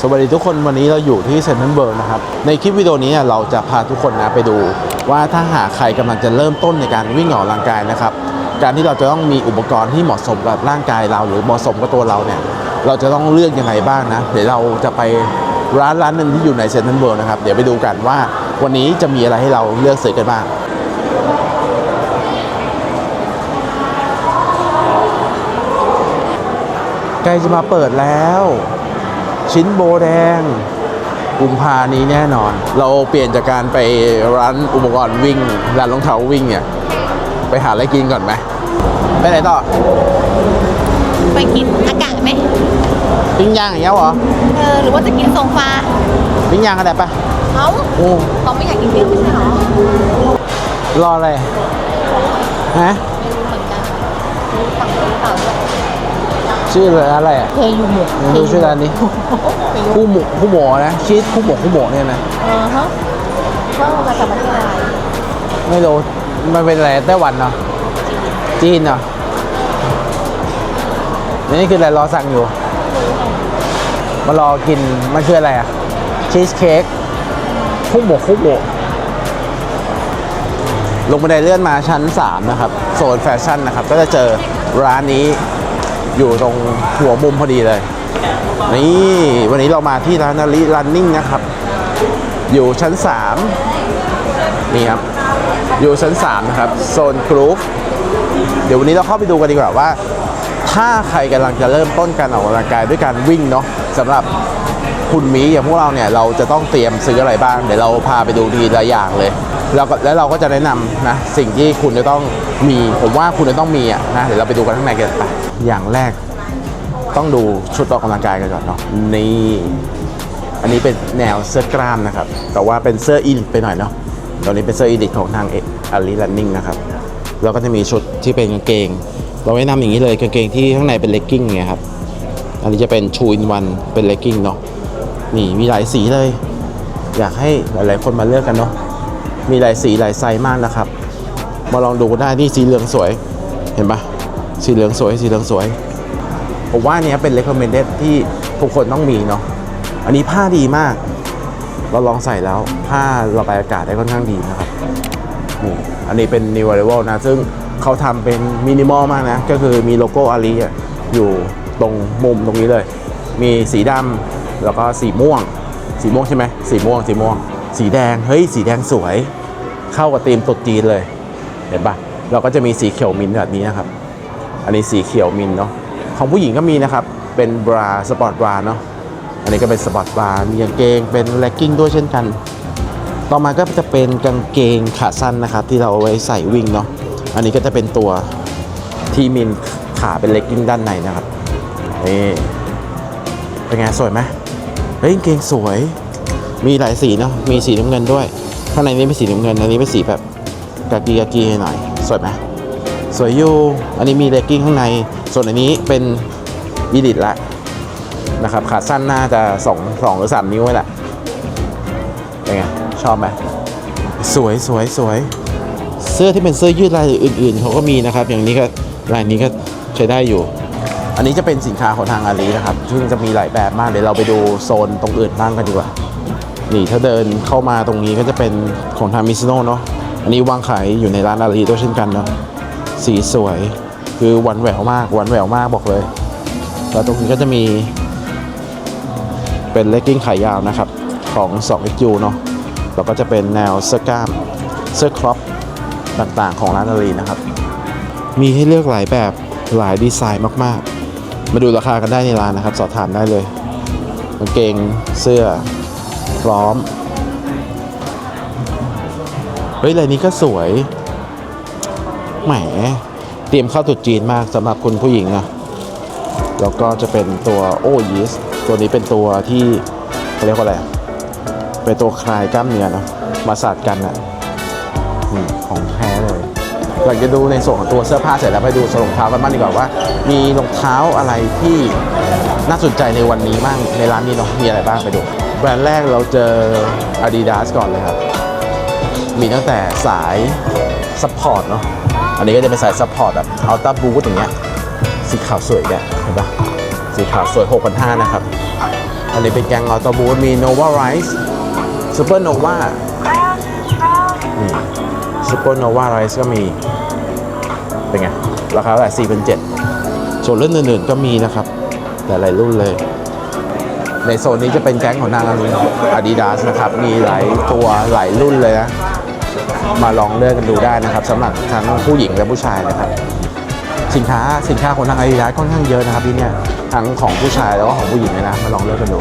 สวัสดีทุกคนวันนี้เราอยู่ที่เซนต์เบิร์กนะครับ ในคลิปวิดีโอนี้เราจะพาทุกคนนะไปดู ว่าถ้าหากใครกำลังจะเริ่มต้นในการวิ่งออกกำลังกายนะครับ การที่เราจะต้องมีอุปกรณ์ที่เหมาะสมกับร่างกายเรา หรือเหมาะสมกับตัวเราเนี่ยเราจะต้องเลือกยังไงบ้างนะเดี๋ยวเราจะไปร้านร้านหนึ่งที่อยู่ในเซนต์เบิร์กนะครับเดี๋ยวไปดูกันว่าวันนี้จะมีอะไรให้เราเลือกซื้อกันบ้างใกล้จะมาเปิดแล้ว ชิ้นโบแดงกุมภานี้แน่นอน เราเปลี่ยนจากการไปร้านอุปกรณ์วิ่งร้านรองเท้าวิ่งเนี่ย ไปหาอะไรกินก่อนไหมไปไหนต่อ ไปกินอากาศไหมปิ้งย่างอย่างเงี้ยเหรอ เออ หรือว่าจะกินโซฟาปิ้งย่างกันได้ปะเอ้าโอ้เราไม่อยากกินเปรี้ยวไม่ใช่เหรอ รออะไร ฮะไม่รู้เหมือนกันสั่งไปหรือเปล่า ด้วยชื่ออะไรอะเคยอยู่หมกไม่รู้ชื่อร้านนี้ไม่รู้คู่หมูคู่หมูนะชีสคู่หมูคู่หมูเนี่ยนะเออฮะว่ามาจากประเทศอะไรไม่รู้มันเป็นอะไรไต้หวันเนาะจีนเนาะนี่คืออะไรรอสั่งอยู่ มารอกินมันคืออะไรอะชีสเค้กคุกโบกคุกโบกลงบันไดเลื่อนมาชั้น 3 นะครับ โซนแฟชั่นนะครับ ก็จะเจอร้านนี้ อยู่ตรงหัวมุมพอดีเลย นี่วันนี้เรามาที่ร้านนาริรันนิ่งนะครับ อยู่ชั้น 3 นี่ครับ อยู่ชั้น 3 นะครับ โซนกรูฟเดี๋ยววันนี้เราเข้าไปดูกันดีกว่าว่า ถ้าใครกำลังจะเริ่มต้นการออกกำลังกายด้วยการวิ่งเนาะสำหรับคุณมีอย่างพวกเราเนี่ยเราจะต้องเตรียมซื้ออะไรบ้าง เดี๋ยวเราพาไปดูทีละอย่างเลยแล้วแล้วเราก็จะแนะนำนะสิ่งที่คุณจะต้องมี ผมว่าคุณจะต้องมีอะนะเดี๋ยวเราไปดูกันข้างในกันไป อย่างแรกต้องดูชุดออกกำลังกายกันก่อนเนาะนี่ อันนี้เป็นแนวเสื้อกล้ามนะครับ แต่ว่าเป็นเสื้ออีลิทไปหน่อยเนาะตอนนี้เป็นเสื้ออีลิทของทางอารีลันนิ่งนะครับแล้วก็จะมีชุดที่เป็นกางเกง เราแนะนำอย่างนี้เลยกางเกงที่ข้างในเป็นเลกกิ้งเนี่ยครับอันนี้จะเป็นชูอินวันเป็นเลกกิ้งเนาะนี่มีหลายสีเลย อยากให้หลายๆคนมาเลือกกันเนาะมีหลายสีหลายไซส์มากนะครับ มาลองดูได้นี่สีเหลืองสวยเห็นปะ สีเหลืองสวย สีเหลืองสวย ผมว่าอันเนี้ยเป็น recommended ที่ทุกคนต้องมีเนาะ อันนี้ผ้าดีมาก เราลองใส่แล้ว ผ้าระบายอากาศได้ค่อนข้างดีนะครับ นี่ อันนี้เป็น New Arrival นะ ซึ่งเขาทำเป็นมินิมอลมากนะ ก็คือมีโลโก้อาลีอยู่ตรงมุมตรงนี้เลย มีสีดำแล้วก็สีม่วง สีม่วงใช่ไหม สีม่วง สีม่วง สีแดง เฮ้ย สีแดงสวย เข้ากับธีมตรุ๊จีนเลย เห็นปะเราก็จะมีสีเขียวมินแบบนี้นะครับ อันนี้สีเขียวมินเนาะของผู้หญิงก็มีนะครับ เป็นบราสปอร์ตบราเนาะอันนี้ก็เป็นสปอร์ตบร์มีกางเกงเป็นเลกกิ้งด้วยเช่นกัน ต่อมาก็จะเป็นกางเกงขาสั้นนะครับ ที่เราเอาไว้ใส่วิ่งเนาะอันนี้ก็จะเป็นตัวที่มีขาเป็นเลกกิ้งด้านในนะครับนี่เป็นไงสวยไหมเฮ้ยกางเกงสวย มีหลายสีเนาะมีสีน้ำเงินด้วยข้างในนี้เป็นสีน้ำเงินอันนี้เป็นสีแบบกากีกากีหน่อยสวยไหม สวยอยู่ อันนี้มีเลกกิ้งข้างใน ส่วนอันนี้เป็นยีดิตละนะครับ ขาสั้นน่าจะสองสองหรือสามนิ้วไว้แหละเป็นไง ชอบไหมสวยสวยสวย เสื้อที่เป็นเสื้อยืดลายอื่นๆเขาก็มีนะครับ อย่างนี้ก็ลายนี้ก็ใช้ได้อยู่ อันนี้จะเป็นสินค้าของทางอาลีนะครับ ซึ่งจะมีหลายแบบมาก เดี๋ยวเราไปดูโซนตรงอื่นบ้างกันดีกว่า นี่ถ้าเดินเข้ามาตรงนี้ก็จะเป็นของทางมิซโน่เนาะ อันนี้วางขายอยู่ในร้านอาลีด้วยเช่นกันเนาะ สีสวยคือหวันแหววมากหวันแหววมากบอกเลย แล้วตรงนี้ก็จะมี เป็นเลกกิ้งขายาวนะครับ ของ 2XU เนาะแล้วก็จะเป็นแนวเสื้อกล้ามเสื้อครอปต่างๆ ของร้านอารีนะครับ มีให้เลือกหลายแบบหลายดีไซน์มากๆ มาดูราคากันได้ในร้านนะครับ สอบถามได้เลยกางเกงเสื้อพร้อม เฮ้ยลายนี้ก็สวย แหมเตรียมเข้าตรุษจีนมากสำหรับคุณผู้หญิงนะแล้วก็จะเป็นตัวโอยิสตัวนี้เป็นตัวที่เขาเรียกว่าอะไรเป็นตัวคลายกล้ามเนื้อนะมาสาดกันอะอืมของแท้เลยหลังจะดูในส่วนของตัวเสื้อผ้าเสร็จแล้วไปดูรองเท้ากันบ้างดีกว่าว่า มีรองเท้าอะไรที่น่าสนใจในวันนี้บ้างในร้านนี้เนาะมีอะไรบ้างไปดู แบรนด์แรกเราเจอ Adidas ก่อนเลยครับ มีตั้งแต่สายซัพพอร์ตเนาะ อันนี้ก็จะเป็นสายซัพพอร์ตแบบอัลต้าบูทอย่างเงี้ยสีขาวสวยแกเห็นปะสีขาวสวย 6,500 นะครับ อันนี้เป็นแกงออโตบูมี Nova Rice Super Nova นี่ Super Nova Rice ก็มี เป็นไง ราคาแบบ4 7 0 0ส่วนรุ่นอื่นๆก็มีนะครับหลายรุ่นเลย ในโซนนี้จะเป็นแก๊งของนางอาดิดาสนะครับ มีหลายตัวหลายรุ่นเลยนะ มาลองเลือกกันดูได้นะครับสำหรับทั้งผู้หญิงและผู้ชายนะครับ สินค้าสินค้าของทางอาดิดาสค่อนข้างเยอะนะครับที่เนี่ยทั้งของผู้ชายแล้วก็ของผู้หญิงเลยนะมาลองเลือกกันดู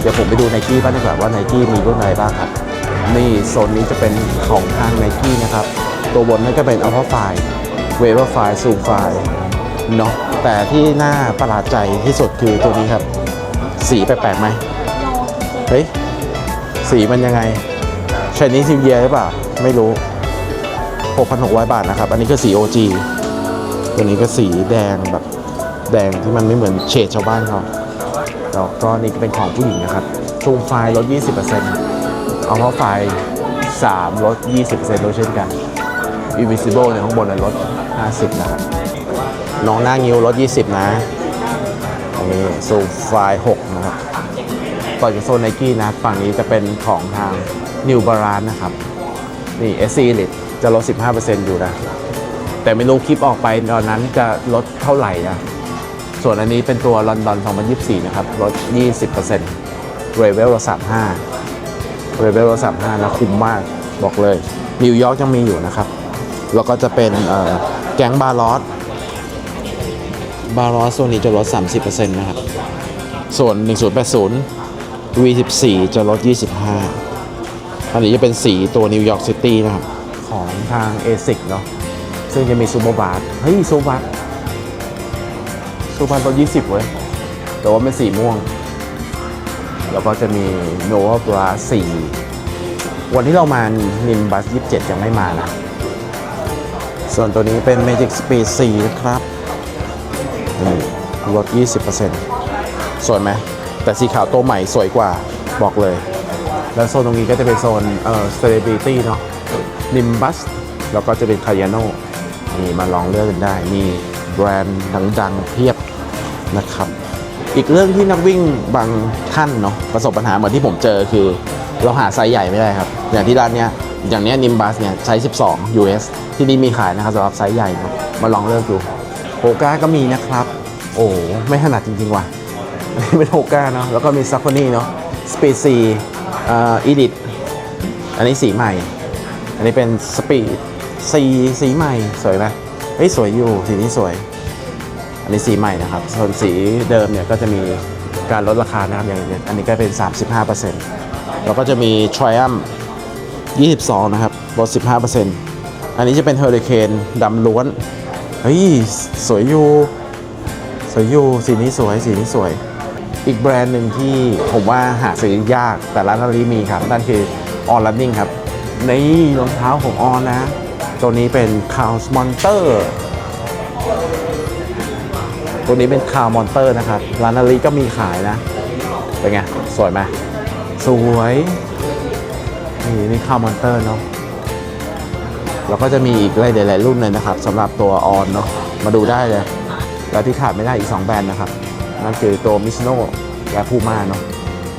เดี๋ยวผมไปดูไนกี้บ้างดีกว่าว่าไนกี้มีรุ่นอะไรบ้างครับนี่โซนนี้จะเป็นของทางไนกี้นะครับ ตัวบนนั่นก็เป็นอัลฟาไฟเวเวอร์ไฟซูมไฟเนาะแต่ที่น่าประหลาดใจที่สุดคือตัวนี้ครับ สีแปลกๆไหมเฮ้ยสีมันยังไง ชนิซิเยียหรือเปล่า ไม่รู้ 6,600 บาทนะครับ อันนี้ก็สี OG ตัวนี้ก็สีแดงแบบ แดงที่มันไม่เหมือนเฉดชาวบ้านเขาแล้วก็นี่ก็เป็นของผู้หญิงนะครับชูมไฟลด 20%เอาเพราะไฟ3ลด 20%ด้วยเช่นกัน Invisible ในข้างบนลด 50 นะครับ น้องหน้างิ้วลด 20 นะตรงนี่ซูมไฟ6นะครับ ต่อจากโซนไนกี้นะ ฝั่งนี้จะเป็นของทาง New Balance นะครับ นี่ SC Elite จะลด 15%อยู่นะ แต่ไม่รู้คลิปออกไปตอนนั้นจะลดเท่าไหร่นะ ส่วนอันนี้เป็นตัวลอนดอน2024 นะครับ ลด 20%เรเวลลด35เรเวลลด35 นะ คุ้มมากบอกเลย นิวยอร์กยังมีอยู่นะครับ แล้วก็จะเป็นเอ่อแก๊งบาร์ลอสบาร์ลอสตัวนี้จะลด 30%นะครับ ส่วน 1080 V14 จะลด 25 อันนี้จะเป็นสีตัวนิวยอร์กซิตี้นะครับ ของทาง ASIC เนาะซึ่งจะมีซูโมบาร์เฮ้ยซูบาร์ซูบาร์ลด20เว้ยแต่ว่าเป็นสีม่วง แล้วก็จะมีโนวาบรา4วันที่เรามานิมบัส27ยังไม่มานะส่วนตัวนี้เป็น Magic Speed 4นะครับนี่ลด 20%สวยไหม แต่สีขาวตัวใหม่สวยกว่าบอกเลย แล้วโซนตรงนี้ก็จะเป็นโซนเอ่อ Celebrity เนาะ Nimbus แล้วก็จะเป็น Cayano นี่มาลองเลือกกันได้ มีแบรนด์ดังๆเพียบนะครับ อีกเรื่องที่นักวิ่งบางท่านเนาะประสบปัญหาเหมือนที่ผมเจอคือ เราหาไซส์ใหญ่ไม่ได้ครับ อย่างที่ร้านเนี้ยอย่างเนี้ย Nimbus เนี่ยไซส์12 US ที่นี่มีขายนะครับสำหรับไซส์ใหญ่เนาะมาลองเลือกดูโฮก้าก็มีนะครับ โอ้ไม่ถนัดจริงๆว่ะอันนี้เป็นโฮก้าเนาะแล้วก็มีซัฟฟอนี่เนาะสปีดซี อีดิทอันนี้สีใหม่ อันนี้เป็นสปีดสีสีใหม่ สวยไหมเฮ้ยสวยอยู่สีนี้สวย อันนี้สีใหม่นะครับ ส่วนสีเดิมเนี่ยก็จะมีการลดราคานะครับอย่างอันนี้ก็เป็น 35%แล้วก็จะมี Triumph 22 นะครับลด15%อันนี้จะเป็น Hurricane ดำล้วน เฮ้ย สวยอยู่ สวยอยู่ สีนี้สวย สีนี้สวย อีกแบรนด์หนึ่งที่ผมว่าหาซื้อยากแต่ร้านนารีมีครับ นั่นคือ On Running ครับ นี่รองเท้าของออนนะ ตัวนี้เป็น c o w s Monster ตัวนี้เป็น c o w Monster นะครับ ร้านนารีก็มีขายนะ เป็นไง สวยไหมสวย นี่นี่ c o w Monster เนาะแล้วก็จะมีอีกหลายๆรุ่นเลยนะครับสำหรับตัวออนเนาะมาดูได้เลย แล้วที่ขาดไม่ได้อีก 2 แบรนด์นะครับ นั่นคือตัวมิชโน่และพูม่าเนาะ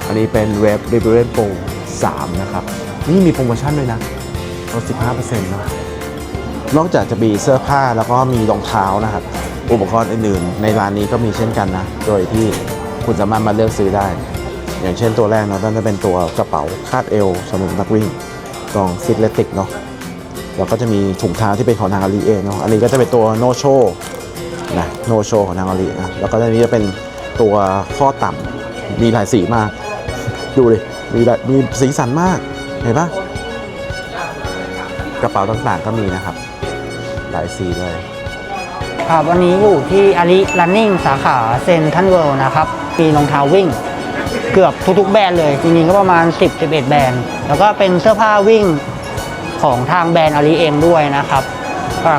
อันนี้เป็นเว็บ r i b e r a n Pro 3นะครับ นี่มีโปรโมชั่นด้วยนะลด15%นะนอกจากจะมีเสื้อผ้าแล้วก็มีรองเท้านะครับ อุปกรณ์อื่นๆ ในร้านนี้ก็มีเช่นกันนะ โดยที่คุณสามารถมาเลือกซื้อได้ อย่างเช่นตัวแรกเนาะนั่นจะเป็นตัวกระเป๋าคาดเอวสำหรับนักวิ่งกล่องฟิตเลติกเนาะแล้วก็จะมีถุงเท้าที่เป็นของทางอาลีเองเนาะอันนี้ก็จะเป็นตัวโนโชนะโนโชของทางอาลีนะแล้วก็อันนี้จะเป็น ตัวข้อต่ำมีหลายสีมาก ดูดิมีหลยมีสีสันมากเห็นปะกระเป๋าต่างๆก็มีนะครับ หลายสีเลย ครับวันนี้อยู่ที่อาริรันนิ่งสาขาเซนทันเวิลด์นะครับมีรองเท้าวิ่ง เกือบทุกๆแบรนด์เลย จริงๆก็ประมาณ 10-11 แบรนด์ แล้วก็เป็นเสื้อผ้าวิ่งของทางแบรนด์อาริเองด้วยนะครับ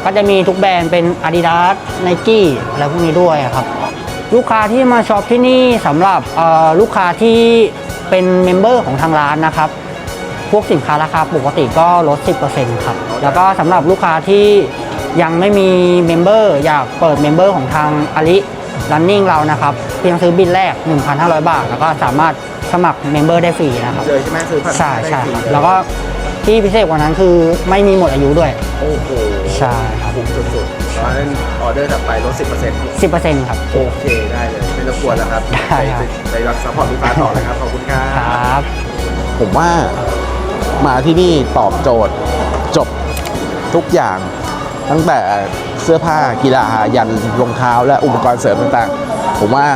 ก็จะมีทุกแบรนด์เป็น Adidas Nike อะไรพวกนี้ด้วยครับ ลูกค้าที่มาช็อปที่นี่สำหรับเอ่อลูกค้าที่เป็นเมมเบอร์ของทางร้านนะครับ พวกสินค้าราคาปกติก็ลด 10%ครับ แล้วก็สำหรับลูกค้าที่ยังไม่มีเมมเบอร์อยากเปิดเมมเบอร์ของทางอลิ Running เรานะครับ เพียงซื้อบินแรก 1,500 บาท แล้วก็สามารถมัครเมมเบอร์ได้ฟรีนะครับ เลยใช่ไหมซื้อผ่านใช่ใช่ได้ฟรีครับแล้วก็ ที่พิเศษกว่านั้นคือไม่มีหมดอายุด้วย โอ้โหใช่ครับ คุ้มสุดๆเพราะฉะนั้นออเดอร์ถัดไปลด 10% 10%ครับ โอเคได้เลย ไม่รบกวนแล้วครับได้ครับไปรักซัพพอร์ตลูกค้าต่อเลยครับ ขอบคุณครัครบับ ผมว่ามาที่นี่ตอบโจทย์จบทุกอย่าง ตั้งแต่เสื้อผ้ากีฬายันรองเท้าและอุปกรณ์เสริมต่างๆ ผมว่า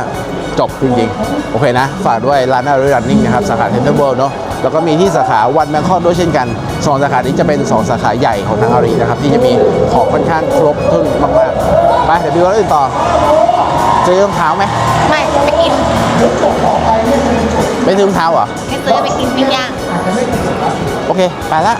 จบจริงๆ โอเคนะ ฝากด้วยร้านอารีรันนิ่งนะครับ สาขาเทนเทอร์เบิลเนาะ แล้วก็มีที่สาขาวันแบงคอกด้วยเช่นกันสองสาขานี้จะเป็น 2 สาขาใหญ่ของทางอารีนะครับ ที่จะมีของค่อนข้างครบถ้วนมากๆ ไปเดี๋ยวดูร้านอื่นต่อซื้อรองเท้าไหมไม่ไปกินไม่ซื้อรองเท้าเหรอให้ซื้อไปกินปิ้งย่างโอเค ไปละ